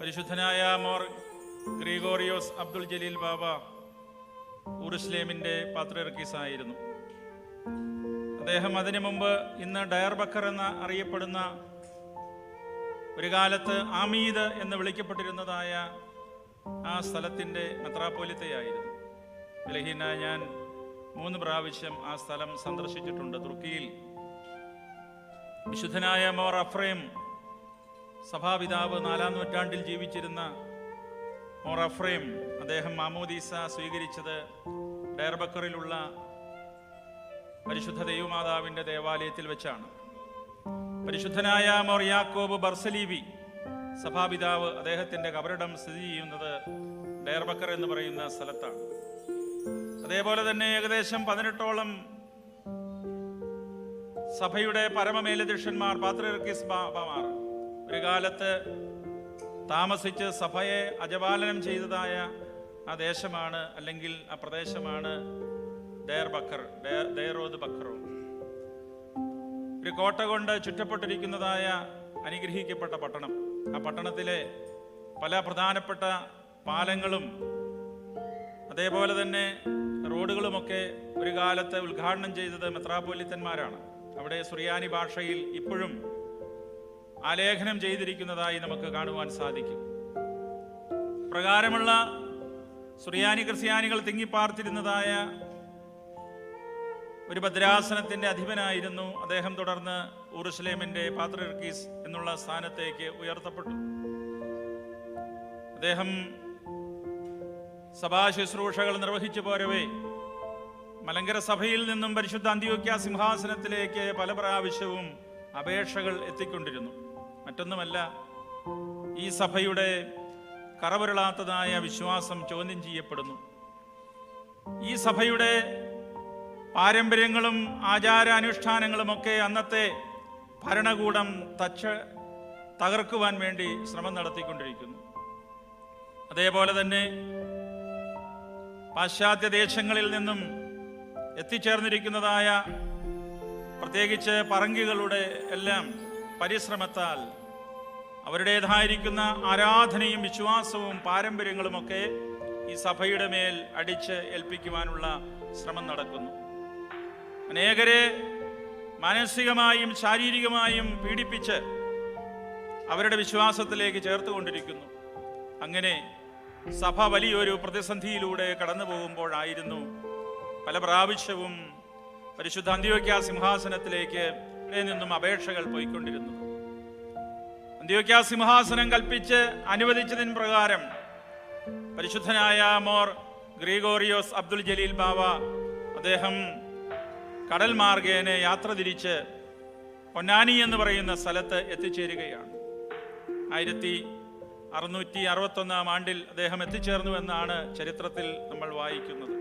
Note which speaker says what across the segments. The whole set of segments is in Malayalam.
Speaker 1: പരിശുദ്ധനായ Mor Gregorios Abdul Jaleel Baba ഉറുസ്ലേമിൻ്റെ പാത്രർക്കീസായിരുന്നു അദ്ദേഹം അതിനു മുമ്പ് ഇന്ന് ഡയർബക്കർ എന്ന അറിയപ്പെടുന്ന ഒരു കാലത്ത് ആമീദ് എന്ന് വിളിക്കപ്പെട്ടിരുന്നതായ ആ സ്ഥലത്തിൻ്റെ മെത്രാപോലിത്തയായിരുന്നു ബലഹീന ഞാൻ മൂന്ന് പ്രാവശ്യം ആ സ്ഥലം സന്ദർശിച്ചിട്ടുണ്ട് തുർക്കിയിൽ വിശുദ്ധനായ മോർ അഫ്രേം സഭാപിതാവ് നാലാം നൂറ്റാണ്ടിൽ ജീവിച്ചിരുന്ന മൊറഫ്രേം അദ്ദേഹം മാമോദീസ സ്വീകരിച്ചത് ഡയർബക്കറിലുള്ള പരിശുദ്ധ ദൈവമാതാവിൻ്റെ ദേവാലയത്തിൽ വെച്ചാണ് പരിശുദ്ധനായ മോർ യാക്കോബ് ബർസലീബി സഭാപിതാവ് അദ്ദേഹത്തിൻ്റെ കബറിടം സ്ഥിതി ചെയ്യുന്നത് ഡയർബക്കർ എന്ന് പറയുന്ന സ്ഥലത്താണ് അതേപോലെ തന്നെ ഏകദേശം പതിനെട്ടോളം സഭയുടെ പരമമേലധ്യക്ഷന്മാർ പാത്രർക്കിസ് ബാബമാർ ഒരു കാലത്ത് താമസിച്ച് സഭയെ അജപാലനം ചെയ്തതായ ആ ദേശമാണ് അല്ലെങ്കിൽ ആ പ്രദേശമാണ് ഡേർ ബക്കർ ഡേറോദ് ബക്കറോ ഒരു കോട്ട കൊണ്ട് ചുറ്റപ്പെട്ടിരിക്കുന്നതായ അനുഗ്രഹിക്കപ്പെട്ട പട്ടണം ആ പട്ടണത്തിലെ പല പ്രധാനപ്പെട്ട പാലങ്ങളും അതേപോലെ തന്നെ റോഡുകളുമൊക്കെ ഒരു കാലത്ത് ഉദ്ഘാടനം ചെയ്തത് മെത്രാപോലിത്തന്മാരാണ് അവിടെ സുറിയാനി ഭാഷയിൽ ഇപ്പോഴും ആലേഖനം ചെയ്തിരിക്കുന്നതായി നമുക്ക് കാണുവാൻ സാധിക്കും പ്രകാരമുള്ള സുറിയാനി ക്രിസ്ത്യാനികൾ തിങ്ങിപ്പാർത്തിരുന്നതായ ഒരു ഭദ്രാസനത്തിന്റെ അധിപനായിരുന്നു അദ്ദേഹം തുടർന്ന് ഉറുസലേമിൻ്റെ പാത്രീസ് എന്നുള്ള സ്ഥാനത്തേക്ക് ഉയർത്തപ്പെട്ടു അദ്ദേഹം സഭാ ശുശ്രൂഷകൾ നിർവഹിച്ചു പോരവേ മലങ്കര സഭയിൽ നിന്നും പരിശുദ്ധ അന്ത്യോക്യ സിംഹാസനത്തിലേക്ക് പല പ്രാവശ്യവും അപേക്ഷകൾ എത്തിക്കൊണ്ടിരുന്നു മറ്റൊന്നുമല്ല ഈ സഭയുടെ കറവരളാത്തതായ വിശ്വാസം ചോദ്യം ചെയ്യപ്പെടുന്നു ഈ സഭയുടെ പാരമ്പര്യങ്ങളും ആചാരാനുഷ്ഠാനങ്ങളുമൊക്കെ അന്നത്തെ ഭരണകൂടം തച്ച് തകർക്കുവാൻ വേണ്ടി ശ്രമം നടത്തിക്കൊണ്ടിരിക്കുന്നു അതേപോലെ തന്നെ പാശ്ചാത്യ ദേശങ്ങളിൽ നിന്നും എത്തിച്ചേർന്നിരിക്കുന്നതായ പ്രത്യേകിച്ച് പറങ്കികളുടെ എല്ലാം പരിശ്രമത്താൽ അവരുടേതായിരിക്കുന്ന ആരാധനയും വിശ്വാസവും പാരമ്പര്യങ്ങളുമൊക്കെ ഈ സഭയുടെ മേൽ അടിച്ച് ഏൽപ്പിക്കുവാനുള്ള ശ്രമം നടക്കുന്നു അനേകരെ മാനസികമായും ശാരീരികമായും പീഡിപ്പിച്ച് അവരുടെ വിശ്വാസത്തിലേക്ക് ചേർത്തുകൊണ്ടിരിക്കുന്നു അങ്ങനെ സഭ വലിയൊരു പ്രതിസന്ധിയിലൂടെ കടന്നു പോകുമ്പോഴായിരുന്നു പല പ്രാവശ്യവും പരിശുദ്ധ സിംഹാസനത്തിലേക്ക് നിന്നും അപേക്ഷകൾ പോയിക്കൊണ്ടിരുന്നു അന്ത്യോക്യ സിംഹാസനം കൽപ്പിച്ച് അനുവദിച്ചതിൻ പ്രകാരം പരിശുദ്ധനായ Mor Gregorios Abdul Jaleel Bava അദ്ദേഹം കടൽ മാർഗേനെ യാത്ര തിരിച്ച് പൊന്നാനി എന്ന് പറയുന്ന സ്ഥലത്ത് എത്തിച്ചേരുകയാണ് ആയിരത്തി അറുന്നൂറ്റി അറുപത്തൊന്നാം ആണ്ടിൽ അദ്ദേഹം എത്തിച്ചേർന്നു എന്നാണ് ചരിത്രത്തിൽ നമ്മൾ വായിക്കുന്നത്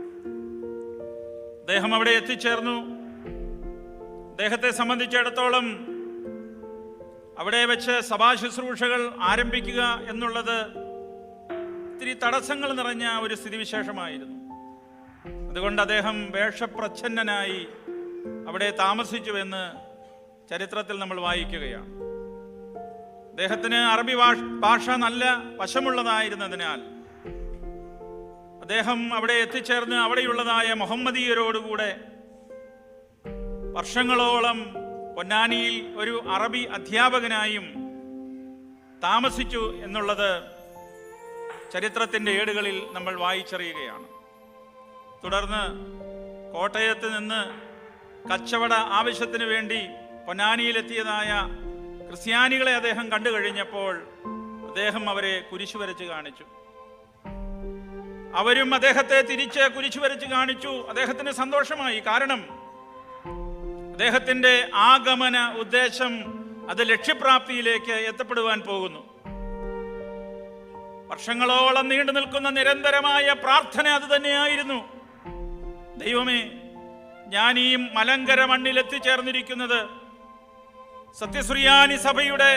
Speaker 1: അദ്ദേഹം അവിടെ എത്തിച്ചേർന്നു അദ്ദേഹത്തെ സംബന്ധിച്ചിടത്തോളം അവിടെ വെച്ച് സഭാ ശുശ്രൂഷകൾ ആരംഭിക്കുക എന്നുള്ളത് ഒത്തിരി തടസ്സങ്ങൾ നിറഞ്ഞ ഒരു സ്ഥിതിവിശേഷമായിരുന്നു അതുകൊണ്ട് അദ്ദേഹം വേഷപ്രച്ഛന്നനായി അവിടെ താമസിച്ചുവെന്ന് ചരിത്രത്തിൽ നമ്മൾ വായിക്കുകയാണ് അദ്ദേഹത്തിന് അറബി ഭാഷ നല്ല വശമുള്ളതായിരുന്നതിനാൽ അദ്ദേഹം അവിടെ എത്തിച്ചേർന്ന് അവിടെയുള്ളതായ മുഹമ്മദീയരോടുകൂടെ വർഷങ്ങളോളം പൊന്നാനിയിൽ ഒരു അറബി അധ്യാപകനായും താമസിച്ചു എന്നുള്ളത് ചരിത്രത്തിൻ്റെ ഏടുകളിൽ നമ്മൾ വായിച്ചറിയുകയാണ് തുടർന്ന് കോട്ടയത്ത് നിന്ന് കച്ചവട ആവശ്യത്തിന് വേണ്ടി പൊന്നാനിയിലെത്തിയതായ ക്രിസ്ത്യാനികളെ അദ്ദേഹം കണ്ടു കഴിഞ്ഞപ്പോൾ അദ്ദേഹം അവരെ കുരിശു വരച്ച് കാണിച്ചു അവരും അദ്ദേഹത്തെ തിരിച്ച് കുരിശു വരച്ച് കാണിച്ചു അദ്ദേഹത്തിന് സന്തോഷമായി കാരണം അദ്ദേഹത്തിന്റെ ആഗമന ഉദ്ദേശം അത് ലക്ഷ്യപ്രാപ്തിയിലേക്ക് എത്തപ്പെടുവാൻ പോകുന്നു വർഷങ്ങളോളം നീണ്ടു നിൽക്കുന്ന നിരന്തരമായ പ്രാർത്ഥന അത് തന്നെയായിരുന്നു ദൈവമേ ഞാൻ ഈ മലങ്കര മണ്ണിൽ എത്തിച്ചേർന്നിരിക്കുന്നത് സത്യശ്രീയാനി സഭയുടെ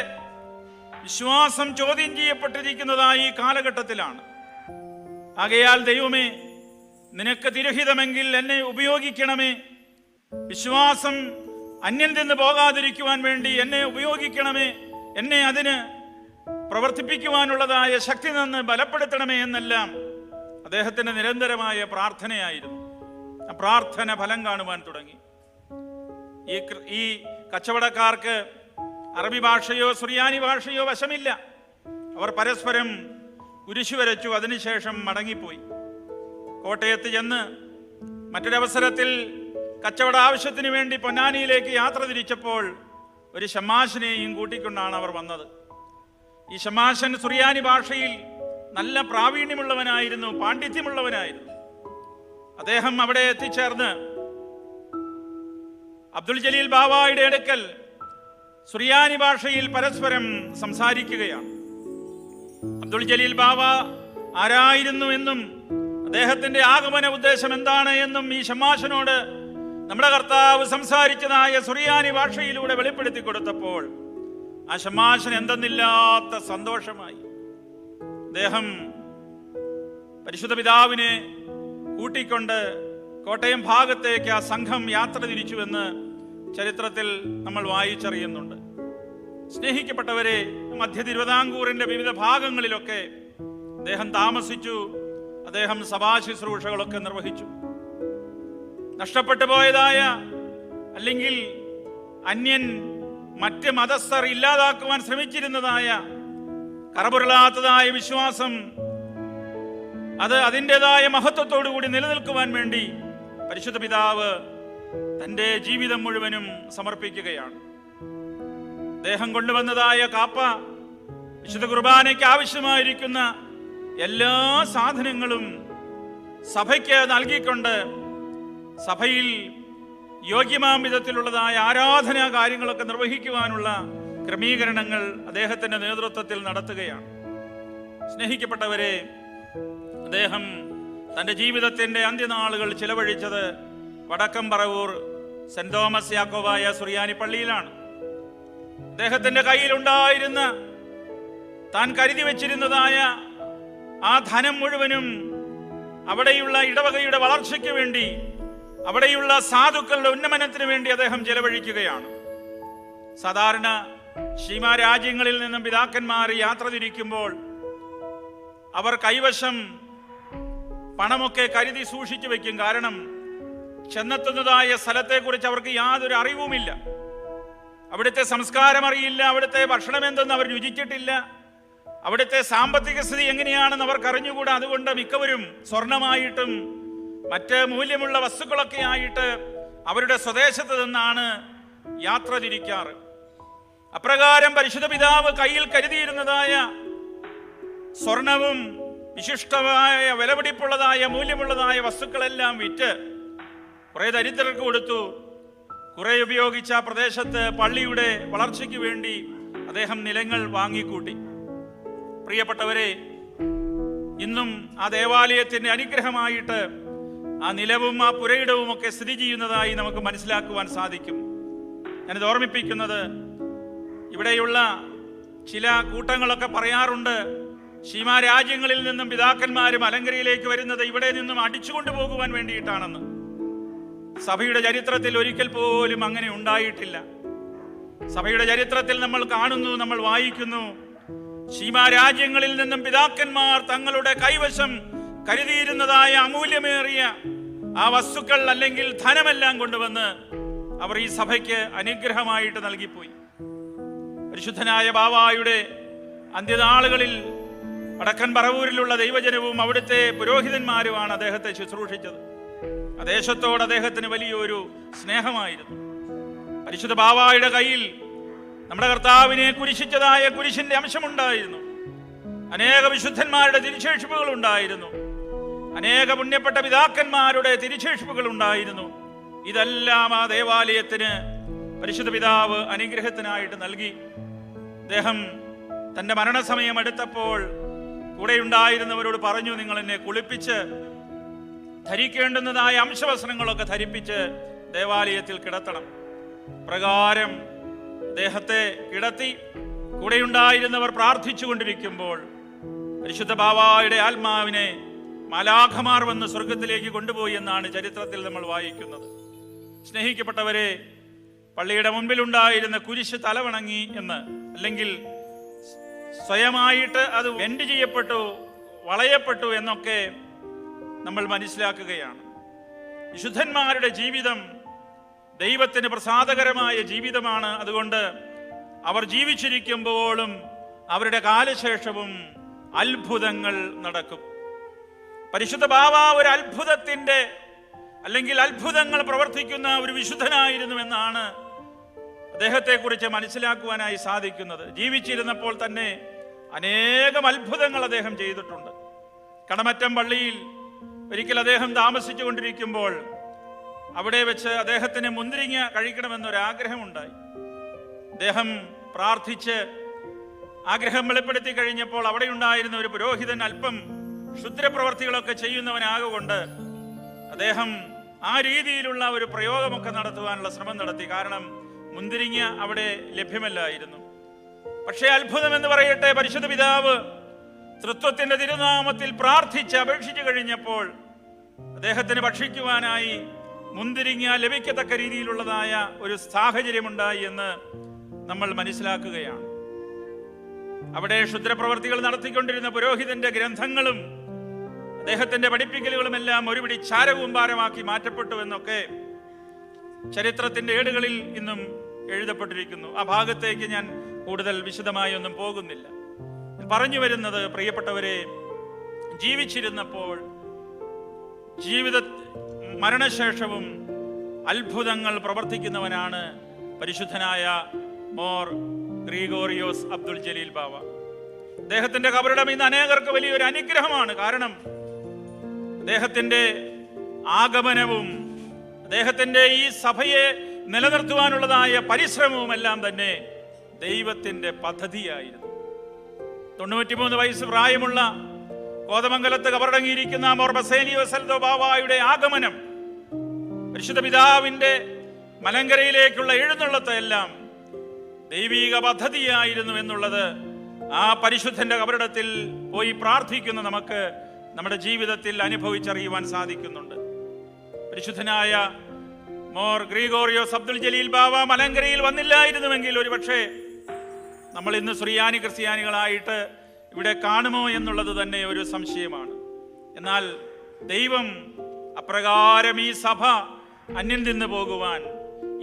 Speaker 1: വിശ്വാസം ചോദ്യം ചെയ്യപ്പെട്ടിരിക്കുന്നതായ ഈ കാലഘട്ടത്തിലാണ് ആകയാൽ ദൈവമേ നിനക്ക് തിരുഹിതമെങ്കിൽ എന്നെ ഉപയോഗിക്കണമേ വിശ്വാസം അന്യം നിന്ന് പോകാതിരിക്കുവാൻ വേണ്ടി എന്നെ ഉപയോഗിക്കണമേ എന്നെ അതിന് പ്രവർത്തിപ്പിക്കുവാനുള്ളതായ ശക്തി നിന്ന് ബലപ്പെടുത്തണമേ എന്നെല്ലാം അദ്ദേഹത്തിൻ്റെ നിരന്തരമായ പ്രാർത്ഥനയായിരുന്നു ആ പ്രാർത്ഥന ഫലം കാണുവാൻ തുടങ്ങി ഈ ഈ കച്ചവടക്കാർക്ക് അറബി ഭാഷയോ സുറിയാനി ഭാഷയോ വശമില്ല അവർ പരസ്പരം കുരിശു വരച്ചു അതിനുശേഷം മടങ്ങിപ്പോയി കോട്ടയത്ത് ചെന്ന് മറ്റൊരവസരത്തിൽ കച്ചവട ആവശ്യത്തിന് വേണ്ടി പൊന്നാനിയിലേക്ക് യാത്ര തിരിച്ചപ്പോൾ ഒരു ഷമാഷിനെയും കൂട്ടിക്കൊണ്ടാണ് അവർ വന്നത് ഈ ഷമാഷൻ സുറിയാനി ഭാഷയിൽ നല്ല പ്രാവീണ്യമുള്ളവനായിരുന്നു പാണ്ഡിത്യമുള്ളവനായിരുന്നു അദ്ദേഹം അവിടെ എത്തിച്ചേർന്ന് അബ്ദുൽ ജലീൽ ബാബായുടെ അടുക്കൽ സുറിയാനി ഭാഷയിൽ പരസ്പരം സംസാരിക്കുകയാണ് അബ്ദുൾ ജലീൽ ബാബ ആരായിരുന്നു എന്നും അദ്ദേഹത്തിന്റെ ആഗമന ഉദ്ദേശം എന്താണ് എന്നും ഈ ഷമാഷനോട് നമ്മുടെ കർത്താവ് സംസാരിച്ചതായ സുറിയാനി ഭാഷയിലൂടെ വെളിപ്പെടുത്തി കൊടുത്തപ്പോൾ ആ ശമാശൻ എന്തെന്നില്ലാത്ത സന്തോഷമായി അദ്ദേഹം പരിശുദ്ധ പിതാവിനെ കൂട്ടിക്കൊണ്ട് കോട്ടയം ഭാഗത്തേക്ക് ആ സംഘം യാത്ര തിരിച്ചുവെന്ന് ചരിത്രത്തിൽ നമ്മൾ വായിച്ചറിയുന്നുണ്ട് സ്നേഹിക്കപ്പെട്ടവരെ മധ്യ തിരുവിതാംകൂറിന്റെ വിവിധ ഭാഗങ്ങളിലൊക്കെ അദ്ദേഹം താമസിച്ചു അദ്ദേഹം സഭാശുശ്രൂഷകളൊക്കെ നിർവഹിച്ചു നഷ്ടപ്പെട്ടു പോയതായ അല്ലെങ്കിൽ അന്യൻ മറ്റ് മതസ്ഥർ ഇല്ലാതാക്കുവാൻ ശ്രമിച്ചിരുന്നതായ കറപുരളാത്തതായ വിശ്വാസം അത് അതിൻ്റെതായ മഹത്വത്തോടുകൂടി നിലനിൽക്കുവാൻ വേണ്ടി പരിശുദ്ധ പിതാവ് തൻ്റെ ജീവിതം മുഴുവനും സമർപ്പിക്കുകയാണ് അദ്ദേഹം കൊണ്ടുവന്നതായ കാപ്പ വിശുദ്ധ കുർബാനയ്ക്ക് ആവശ്യമായിരിക്കുന്ന എല്ലാ സാധനങ്ങളും സഭയ്ക്ക് നൽകിക്കൊണ്ട് സഭയിൽ യോഗ്യമാം വിധത്തിലുള്ളതായ ആരാധനാ കാര്യങ്ങളൊക്കെ നിർവഹിക്കുവാനുള്ള ക്രമീകരണങ്ങൾ അദ്ദേഹത്തിന്റെ നേതൃത്വത്തിൽ നടത്തുകയാണ് സ്നേഹിക്കപ്പെട്ടവരെ അദ്ദേഹം തന്റെ ജീവിതത്തിന്റെ അന്ത്യനാളുകൾ ചിലവഴിച്ചത് വടക്കം പറവൂർ സെൻറ് തോമസ് യാക്കോബായ സുറിയാനി പള്ളിയിലാണ് അദ്ദേഹത്തിന്റെ കയ്യിലുണ്ടായിരുന്ന താൻ കരുതി വച്ചിരുന്നതായ ആ ധനം മുഴുവനും അവിടെയുള്ള ഇടവകയുടെ വളർച്ചയ്ക്ക് വേണ്ടി അവിടെയുള്ള സാധുക്കളുടെ ഉന്നമനത്തിന് വേണ്ടി അദ്ദേഹം ചെലവഴിക്കുകയാണ് സാധാരണ രാജ്യങ്ങളിൽ നിന്നും പിതാക്കന്മാർ യാത്ര തിരിക്കുമ്പോൾ അവർ കൈവശം പണമൊക്കെ കരുതി സൂക്ഷിച്ചു വെക്കും കാരണം ചെന്നെത്തുന്നതായ സ്ഥലത്തെക്കുറിച്ച് അവർക്ക് യാതൊരു അറിവുമില്ല അവിടുത്തെ സംസ്കാരം അറിയില്ല അവിടുത്തെ ഭക്ഷണം എന്തെന്ന് അവർ രുചിച്ചിട്ടില്ല അവിടുത്തെ സാമ്പത്തിക സ്ഥിതി എങ്ങനെയാണെന്ന് അവർക്ക് അറിഞ്ഞുകൂടാ അതുകൊണ്ട് മിക്കവരും സ്വർണമായിട്ടും മറ്റ് മൂല്യമുള്ള വസ്തുക്കളൊക്കെ ആയിട്ട് അവരുടെ സ്വദേശത്ത് നിന്നാണ് യാത്ര തിരിക്കാറ് അപ്രകാരം പരിശുദ്ധ പിതാവ് കയ്യിൽ കരുതിയിരുന്നതായ സ്വർണവും വിശിഷ്ടമായ വിലപിടിപ്പുള്ളതായ മൂല്യമുള്ളതായ വസ്തുക്കളെല്ലാം വിറ്റ് കുറെ ദരിദ്രർക്ക് കൊടുത്തു കുറെ ഉപയോഗിച്ച പ്രദേശത്ത് പള്ളിയുടെ വളർച്ചയ്ക്ക് വേണ്ടി അദ്ദേഹം നിലങ്ങൾ വാങ്ങിക്കൂട്ടി പ്രിയപ്പെട്ടവരെ ഇന്നും ആ ദേവാലയത്തിന്റെ അനുഗ്രഹമായിട്ട് ആ നിലവും ആ പുരയിടവും ഒക്കെ സ്ഥിതി ചെയ്യുന്നതായി നമുക്ക് മനസ്സിലാക്കുവാൻ സാധിക്കും ഞാനിത് ഓർമ്മിപ്പിക്കുന്നത് ഇവിടെയുള്ള ചില കൂട്ടങ്ങളൊക്കെ പറയാറുണ്ട് രാജ്യങ്ങളിൽ നിന്നും പിതാക്കന്മാരും അലങ്കരിയിലേക്ക് വരുന്നത് ഇവിടെ നിന്നും അടിച്ചുകൊണ്ടു പോകുവാൻ വേണ്ടിയിട്ടാണെന്ന് സഭയുടെ ചരിത്രത്തിൽ ഒരിക്കൽ പോലും അങ്ങനെ ഉണ്ടായിട്ടില്ല സഭയുടെ ചരിത്രത്തിൽ നമ്മൾ കാണുന്നു നമ്മൾ വായിക്കുന്നു രാജ്യങ്ങളിൽ നിന്നും പിതാക്കന്മാർ തങ്ങളുടെ കൈവശം കരുതിയിരുന്നതായ അമൂല്യമേറിയ ആ വസ്തുക്കൾ അല്ലെങ്കിൽ ധനമെല്ലാം കൊണ്ടുവന്ന് അവർ ഈ സഭയ്ക്ക് അനുഗ്രഹമായിട്ട് നൽകിപ്പോയി പരിശുദ്ധനായ ബാവായുടെ അന്ത്യനാളുകളിൽ വടക്കൻ പറവൂരിലുള്ള ദൈവജനവും അവിടുത്തെ പുരോഹിതന്മാരുമാണ് അദ്ദേഹത്തെ ശുശ്രൂഷിച്ചത് ദേശത്തോട് അദ്ദേഹത്തിന് വലിയൊരു സ്നേഹമായിരുന്നു പരിശുദ്ധ ബാവായുടെ കയ്യിൽ നമ്മുടെ കർത്താവിനെ കുരിശിച്ചതായ കുരിശിന്റെ അംശമുണ്ടായിരുന്നു അനേക വിശുദ്ധന്മാരുടെ തിരിശേഷിപ്പുകൾ ഉണ്ടായിരുന്നു അനേക പുണ്യപ്പെട്ട പിതാക്കന്മാരുടെ തിരിച്ചേഷിപ്പുകൾ ഉണ്ടായിരുന്നു ഇതെല്ലാം ആ ദേവാലയത്തിന് പരിശുദ്ധ പിതാവ് അനുഗ്രഹത്തിനായിട്ട് നൽകി അദ്ദേഹം തന്റെ മരണസമയം എടുത്തപ്പോൾ ഉണ്ടായിരുന്നവരോട് പറഞ്ഞു നിങ്ങൾ എന്നെ കുളിപ്പിച്ച് ധരിക്കേണ്ടുന്നതായ അംശവസ്ത്രങ്ങളൊക്കെ ധരിപ്പിച്ച് ദേവാലയത്തിൽ കിടത്തണം പ്രകാരം അദ്ദേഹത്തെ കിടത്തി കൂടെയുണ്ടായിരുന്നവർ പ്രാർത്ഥിച്ചു കൊണ്ടിരിക്കുമ്പോൾ പരിശുദ്ധ ബാവായുടെ ആത്മാവിനെ മലാഖമാർ വന്ന് സ്വർഗത്തിലേക്ക് കൊണ്ടുപോയി എന്നാണ് ചരിത്രത്തിൽ നമ്മൾ വായിക്കുന്നത് സ്നേഹിക്കപ്പെട്ടവരെ പള്ളിയുടെ മുൻപിലുണ്ടായിരുന്ന കുരിശ് തലവണങ്ങി എന്ന് അല്ലെങ്കിൽ സ്വയമായിട്ട് അത് എൻഡ് ചെയ്യപ്പെട്ടു വളയപ്പെട്ടു എന്നൊക്കെ നമ്മൾ മനസ്സിലാക്കുകയാണ് വിശുദ്ധന്മാരുടെ ജീവിതം ദൈവത്തിന് പ്രസാദകരമായ ജീവിതമാണ് അതുകൊണ്ട് അവർ ജീവിച്ചിരിക്കുമ്പോഴും അവരുടെ കാലശേഷവും അത്ഭുതങ്ങൾ നടക്കും പരിശുദ്ധ ബാബ ഒരു അത്ഭുതത്തിൻ്റെ അല്ലെങ്കിൽ അത്ഭുതങ്ങൾ പ്രവർത്തിക്കുന്ന ഒരു വിശുദ്ധനായിരുന്നു എന്നാണ് അദ്ദേഹത്തെക്കുറിച്ച് മനസ്സിലാക്കുവാനായി സാധിക്കുന്നത് ജീവിച്ചിരുന്നപ്പോൾ തന്നെ അനേകം അത്ഭുതങ്ങൾ അദ്ദേഹം ചെയ്തിട്ടുണ്ട് കടമറ്റം പള്ളിയിൽ ഒരിക്കൽ അദ്ദേഹം താമസിച്ചു കൊണ്ടിരിക്കുമ്പോൾ അവിടെ വെച്ച് അദ്ദേഹത്തിന് മുന്തിരിങ്ങ കഴിക്കണമെന്നൊരാഗ്രഹമുണ്ടായി അദ്ദേഹം പ്രാർത്ഥിച്ച് ആഗ്രഹം വെളിപ്പെടുത്തി കഴിഞ്ഞപ്പോൾ അവിടെ ഉണ്ടായിരുന്ന ഒരു പുരോഹിതൻ അല്പം ക്ഷുദ്രപ്രവർത്തികളൊക്കെ ചെയ്യുന്നവനാകൊണ്ട് അദ്ദേഹം ആ രീതിയിലുള്ള ഒരു പ്രയോഗമൊക്കെ നടത്തുവാനുള്ള ശ്രമം നടത്തി കാരണം മുന്തിരിങ്ങ അവിടെ ലഭ്യമല്ലായിരുന്നു പക്ഷേ അത്ഭുതം എന്ന് പറയട്ടെ പരിശുദ്ധ പിതാവ് തൃത്വത്തിന്റെ തിരുനാമത്തിൽ പ്രാർത്ഥിച്ച് അപേക്ഷിച്ചു കഴിഞ്ഞപ്പോൾ അദ്ദേഹത്തിന് ഭക്ഷിക്കുവാനായി മുന്തിരിങ്ങ ലഭിക്കത്തക്ക രീതിയിലുള്ളതായ ഒരു സാഹചര്യമുണ്ടായി എന്ന് നമ്മൾ മനസ്സിലാക്കുകയാണ് അവിടെ ക്ഷുദ്രപ്രവർത്തികൾ നടത്തിക്കൊണ്ടിരുന്ന പുരോഹിതന്റെ ഗ്രന്ഥങ്ങളും അദ്ദേഹത്തിന്റെ പഠിപ്പിക്കലുകളുമെല്ലാം ഒരുപിടി ചാരകൂമ്പാരമാക്കി എന്നൊക്കെ ചരിത്രത്തിന്റെ ഏടുകളിൽ ഇന്നും എഴുതപ്പെട്ടിരിക്കുന്നു ആ ഭാഗത്തേക്ക് ഞാൻ കൂടുതൽ വിശദമായി ഒന്നും പോകുന്നില്ല പറഞ്ഞു വരുന്നത് പ്രിയപ്പെട്ടവരെ ജീവിച്ചിരുന്നപ്പോൾ ജീവിത മരണശേഷവും അത്ഭുതങ്ങൾ പ്രവർത്തിക്കുന്നവനാണ് പരിശുദ്ധനായ Mor Gregorios Abdul Jaleel Bava അദ്ദേഹത്തിന്റെ കബറിടം ഇന്ന് അനേകർക്ക് വലിയൊരു അനുഗ്രഹമാണ് കാരണം അദ്ദേഹത്തിൻ്റെ ആഗമനവും അദ്ദേഹത്തിൻ്റെ ഈ സഭയെ നിലനിർത്തുവാനുള്ളതായ പരിശ്രമവും എല്ലാം തന്നെ ദൈവത്തിൻ്റെ പദ്ധതിയായിരുന്നു തൊണ്ണൂറ്റിമൂന്ന് വയസ്സ് പ്രായമുള്ള കോതമംഗലത്ത് കബറടങ്ങിയിരിക്കുന്ന മോർബസേനി വസൽദോ ബാവായുടെ ആഗമനം പരിശുദ്ധ പിതാവിൻ്റെ മലങ്കരയിലേക്കുള്ള എഴുന്നള്ളത്തെല്ലാം എല്ലാം ദൈവീക പദ്ധതിയായിരുന്നു എന്നുള്ളത് ആ പരിശുദ്ധന്റെ കബറിടത്തിൽ പോയി പ്രാർത്ഥിക്കുന്ന നമുക്ക് നമ്മുടെ ജീവിതത്തിൽ അനുഭവിച്ചറിയുവാൻ സാധിക്കുന്നുണ്ട് പരിശുദ്ധനായ Mor Gregorios Abdul Jaleel Baba മലങ്കരയിൽ വന്നില്ലായിരുന്നുവെങ്കിൽ ഒരുപക്ഷേ നമ്മൾ ഇന്ന് ശ്രീയാനി ക്രിസ്ത്യാനികളായിട്ട് ഇവിടെ കാണുമോ എന്നുള്ളത് തന്നെ ഒരു സംശയമാണ് എന്നാൽ ദൈവം അപ്രകാരം ഈ സഭ അന്യം നിന്ന് പോകുവാൻ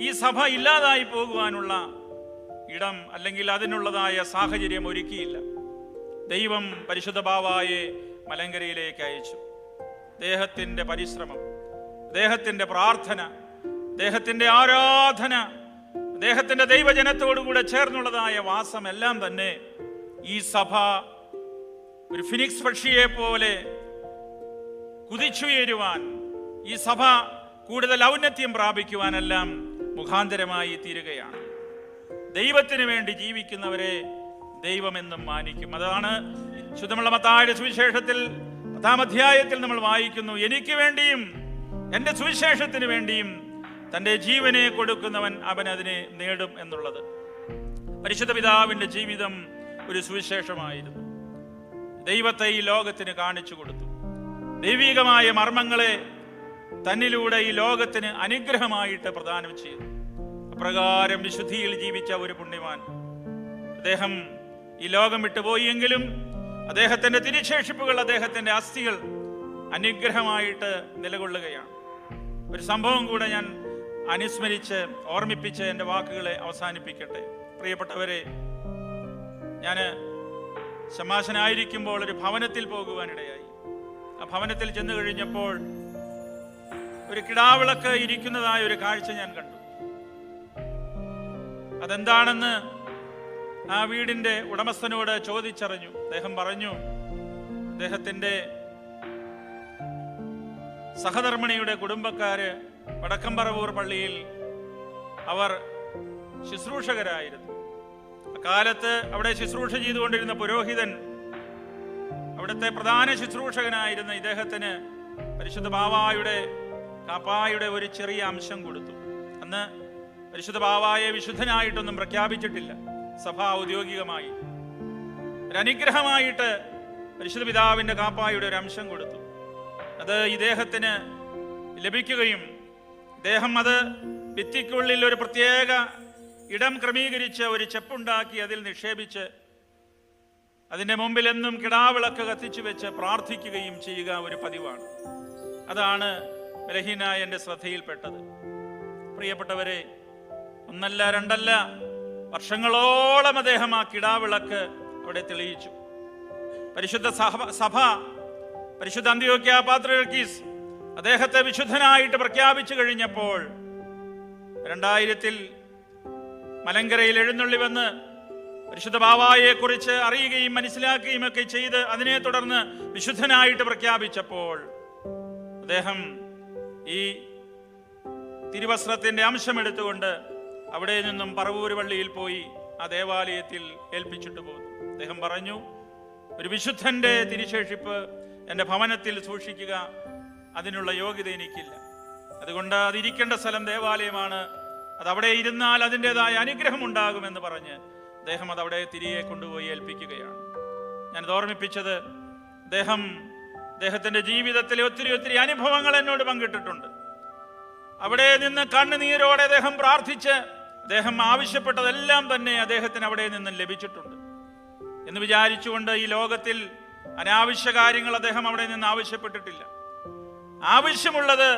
Speaker 1: ഈ സഭ ഇല്ലാതായി പോകുവാനുള്ള ഇടം അല്ലെങ്കിൽ അതിനുള്ളതായ സാഹചര്യം ഒരുക്കിയില്ല ദൈവം പരിശുദ്ധ ബാവായെ മലങ്കരയിലേക്ക് അയച്ചു ദേഹത്തിൻ്റെ പരിശ്രമം ദേഹത്തിൻ്റെ പ്രാർത്ഥന ദേഹത്തിൻ്റെ ആരാധന ദേഹത്തിൻ്റെ ദൈവജനത്തോടുകൂടെ ചേർന്നുള്ളതായ വാസം എല്ലാം തന്നെ ഈ സഭ ഒരു ഫിനിക്സ് പക്ഷിയെ പോലെ കുതിച്ചുയരുവാൻ ഈ സഭ കൂടുതൽ ഔന്നത്യം പ്രാപിക്കുവാനെല്ലാം മുഖാന്തരമായി തീരുകയാണ് ദൈവത്തിന് വേണ്ടി ജീവിക്കുന്നവരെ ദൈവമെന്നും മാനിക്കും അതാണ് ശുദ്ധമുള്ള മത്തായുടെ സുവിശേഷത്തിൽ പത്താം അധ്യായത്തിൽ നമ്മൾ വായിക്കുന്നു എനിക്ക് വേണ്ടിയും എൻ്റെ സുവിശേഷത്തിന് വേണ്ടിയും തൻ്റെ ജീവനെ കൊടുക്കുന്നവൻ അവൻ അതിനെ നേടും എന്നുള്ളത് പരിശുദ്ധ പിതാവിൻ്റെ ജീവിതം ഒരു സുവിശേഷമായിരുന്നു ദൈവത്തെ ഈ ലോകത്തിന് കാണിച്ചു കൊടുത്തു ദൈവികമായ മർമ്മങ്ങളെ തന്നിലൂടെ ഈ ലോകത്തിന് അനുഗ്രഹമായിട്ട് പ്രദാനം ചെയ്തു അപ്രകാരം വിശുദ്ധിയിൽ ജീവിച്ച ഒരു പുണ്യവാൻ അദ്ദേഹം ഈ ലോകം വിട്ടുപോയെങ്കിലും അദ്ദേഹത്തിന്റെ തിരിശേഷിപ്പുകൾ അദ്ദേഹത്തിന്റെ അസ്ഥികൾ അനുഗ്രഹമായിട്ട് നിലകൊള്ളുകയാണ് ഒരു സംഭവം കൂടെ ഞാൻ അനുസ്മരിച്ച് ഓർമ്മിപ്പിച്ച് എൻ്റെ വാക്കുകളെ അവസാനിപ്പിക്കട്ടെ പ്രിയപ്പെട്ടവരെ ഞാൻ ശമാശനായിരിക്കുമ്പോൾ ഒരു ഭവനത്തിൽ പോകുവാനിടയായി ആ ഭവനത്തിൽ ചെന്നു കഴിഞ്ഞപ്പോൾ ഒരു കിടാവിളക്ക് ഇരിക്കുന്നതായ ഒരു കാഴ്ച ഞാൻ കണ്ടു അതെന്താണെന്ന് ആ വീടിന്റെ ഉടമസ്ഥനോട് ചോദിച്ചറിഞ്ഞു അദ്ദേഹം പറഞ്ഞു അദ്ദേഹത്തിന്റെ സഹധർമ്മിണിയുടെ കുടുംബക്കാര് വടക്കമ്പറവൂർ പള്ളിയിൽ അവർ ശുശ്രൂഷകരായിരുന്നു അക്കാലത്ത് അവിടെ ശുശ്രൂഷ ചെയ്തുകൊണ്ടിരുന്ന പുരോഹിതൻ അവിടുത്തെ പ്രധാന ശുശ്രൂഷകനായിരുന്ന ഇദ്ദേഹത്തിന് പരിശുദ്ധ ബാവായുടെ കാപ്പായുടെ ഒരു ചെറിയ അംശം കൊടുത്തു അന്ന് പരിശുദ്ധ ബാവായെ വിശുദ്ധനായിട്ടൊന്നും പ്രഖ്യാപിച്ചിട്ടില്ല സഭ ഔദ്യോഗികമായി ഒരനുഗ്രഹമായിട്ട് പരിശുദ്ധ പിതാവിൻ്റെ കാപ്പായുടെ ഒരു അംശം കൊടുത്തു അത് ഇദ്ദേഹത്തിന് ലഭിക്കുകയും ഇദ്ദേഹം അത് ഭിത്തിക്കുള്ളിൽ ഒരു പ്രത്യേക ഇടം ക്രമീകരിച്ച് ഒരു ചെപ്പുണ്ടാക്കി അതിൽ നിക്ഷേപിച്ച് അതിൻ്റെ മുമ്പിൽ എന്നും കിടാവിളക്ക് കത്തിച്ചു വെച്ച് പ്രാർത്ഥിക്കുകയും ചെയ്യുക ഒരു പതിവാണ് അതാണ് ബലഹീന എൻ്റെ ശ്രദ്ധയിൽപ്പെട്ടത് പ്രിയപ്പെട്ടവരെ ഒന്നല്ല രണ്ടല്ല വർഷങ്ങളോളം അദ്ദേഹം ആ കിടാവിളക്ക് അവിടെ തെളിയിച്ചു പരിശുദ്ധ സഭ പരിശുദ്ധ അന്ത്യോക്യ പാത്രകീസ് അദ്ദേഹത്തെ വിശുദ്ധനായിട്ട് പ്രഖ്യാപിച്ചു കഴിഞ്ഞപ്പോൾ രണ്ടായിരത്തിൽ മലങ്കരയിൽ എഴുന്നള്ളി വന്ന് പരിശുദ്ധ ബാവായെക്കുറിച്ച് അറിയുകയും മനസ്സിലാക്കുകയും ഒക്കെ ചെയ്ത് അതിനെ തുടർന്ന് വിശുദ്ധനായിട്ട് പ്രഖ്യാപിച്ചപ്പോൾ അദ്ദേഹം ഈ തിരുവസ്ത്രത്തിന്റെ അംശം എടുത്തുകൊണ്ട് അവിടെ നിന്നും പറവൂർ പള്ളിയിൽ പോയി ആ ദേവാലയത്തിൽ ഏൽപ്പിച്ചിട്ട് പോകുന്നു അദ്ദേഹം പറഞ്ഞു ഒരു വിശുദ്ധന്റെ തിരിശേഷിപ്പ് എൻ്റെ ഭവനത്തിൽ സൂക്ഷിക്കുക അതിനുള്ള യോഗ്യത എനിക്കില്ല അതുകൊണ്ട് അതിരിക്കേണ്ട സ്ഥലം ദേവാലയമാണ് അതവിടെ ഇരുന്നാൽ അതിൻ്റെതായ അനുഗ്രഹം ഉണ്ടാകുമെന്ന് പറഞ്ഞ് അദ്ദേഹം അതവിടെ തിരികെ കൊണ്ടുപോയി ഏൽപ്പിക്കുകയാണ് ഞാനത് ഓർമ്മിപ്പിച്ചത് അദ്ദേഹം അദ്ദേഹത്തിൻ്റെ ജീവിതത്തിലെ ഒത്തിരി ഒത്തിരി അനുഭവങ്ങൾ എന്നോട് പങ്കിട്ടിട്ടുണ്ട് അവിടെ നിന്ന് കണ്ണുനീരോടെ അദ്ദേഹം പ്രാർത്ഥിച്ച് അദ്ദേഹം ആവശ്യപ്പെട്ടതെല്ലാം തന്നെ അദ്ദേഹത്തിന് അവിടെ നിന്നും ലഭിച്ചിട്ടുണ്ട് എന്ന് വിചാരിച്ചുകൊണ്ട് ഈ ലോകത്തിൽ അനാവശ്യ കാര്യങ്ങൾ അദ്ദേഹം അവിടെ നിന്ന് ആവശ്യപ്പെട്ടിട്ടില്ല ആവശ്യമുള്ളത്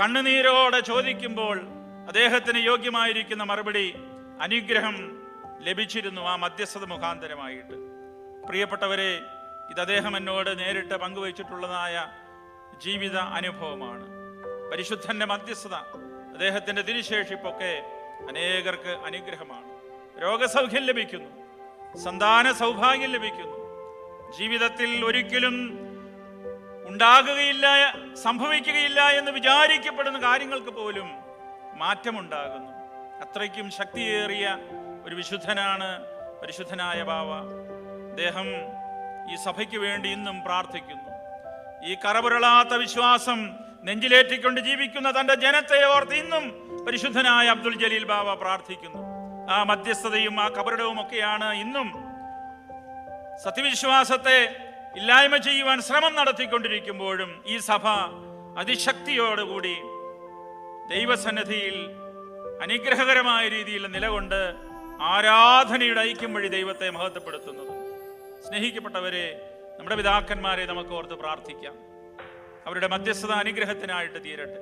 Speaker 1: കണ്ണുനീരോടെ ചോദിക്കുമ്പോൾ അദ്ദേഹത്തിന് യോഗ്യമായിരിക്കുന്ന മറുപടി അനുഗ്രഹം ലഭിച്ചിരുന്നു ആ മധ്യസ്ഥത മുഖാന്തരമായിട്ട് പ്രിയപ്പെട്ടവരെ ഇത് അദ്ദേഹം എന്നോട് നേരിട്ട് പങ്കുവച്ചിട്ടുള്ളതായ ജീവിത അനുഭവമാണ് പരിശുദ്ധന്റെ മധ്യസ്ഥത അദ്ദേഹത്തിന്റെ തിരിശേഷിപ്പൊക്കെ അനേകർക്ക് അനുഗ്രഹമാണ് രോഗസൗഖ്യം ലഭിക്കുന്നു സന്താന സൗഭാഗ്യം ലഭിക്കുന്നു ജീവിതത്തിൽ ഒരിക്കലും ഉണ്ടാകുകയില്ല സംഭവിക്കുകയില്ല എന്ന് വിചാരിക്കപ്പെടുന്ന കാര്യങ്ങൾക്ക് പോലും മാറ്റമുണ്ടാകുന്നു അത്രയ്ക്കും ശക്തിയേറിയ ഒരു വിശുദ്ധനാണ് പരിശുദ്ധനായ ബാവ അദ്ദേഹം ഈ സഭയ്ക്ക് വേണ്ടി ഇന്നും പ്രാർത്ഥിക്കുന്നു ഈ കറപുരളാത്ത വിശ്വാസം നെഞ്ചിലേറ്റിക്കൊണ്ട് ജീവിക്കുന്ന തന്റെ ജനത്തെ ഓർത്ത് ഇന്നും പരിശുദ്ധനായ അബ്ദുൽ ജലീൽ ബാബ പ്രാർത്ഥിക്കുന്നു ആ മധ്യസ്ഥതയും ആ കപടവും ഒക്കെയാണ് ഇന്നും സത്യവിശ്വാസത്തെ ഇല്ലായ്മ ചെയ്യുവാൻ ശ്രമം നടത്തിക്കൊണ്ടിരിക്കുമ്പോഴും ഈ സഭ അതിശക്തിയോടുകൂടി ദൈവസന്നിധിയിൽ അനുഗ്രഹകരമായ രീതിയിൽ നിലകൊണ്ട് ആരാധനയുടെ ഐക്യം വഴി ദൈവത്തെ മഹത്വപ്പെടുത്തുന്നത് സ്നേഹിക്കപ്പെട്ടവരെ നമ്മുടെ പിതാക്കന്മാരെ നമുക്ക് ഓർത്ത് പ്രാർത്ഥിക്കാം അവരുടെ മധ്യസ്ഥത അനുഗ്രഹത്തിനായിട്ട് തീരട്ടെ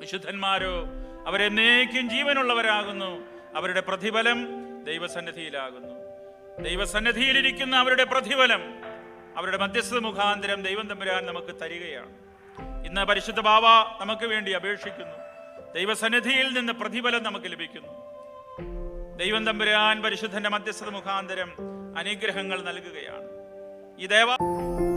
Speaker 1: വിശുദ്ധന്മാരോ അവരെന്നേക്കും ജീവനുള്ളവരാകുന്നു അവരുടെ പ്രതിഫലം ദൈവസന്നിധിയിലാകുന്നു ദൈവസന്നിധിയിലിരിക്കുന്ന അവരുടെ പ്രതിഫലം അവരുടെ മധ്യസ്ഥ മുഖാന്തരം ദൈവം തമ്പുരാൻ നമുക്ക് തരികയാണ് ഇന്ന് പരിശുദ്ധ ബാവ നമുക്ക് വേണ്ടി അപേക്ഷിക്കുന്നു ദൈവസന്നിധിയിൽ നിന്ന് പ്രതിഫലം നമുക്ക് ലഭിക്കുന്നു ദൈവം തമ്പുരാൻ പരിശുദ്ധന്റെ മധ്യസ്ഥത മുഖാന്തരം അനുഗ്രഹങ്ങൾ നൽകുകയാണ് ഈ ദേവ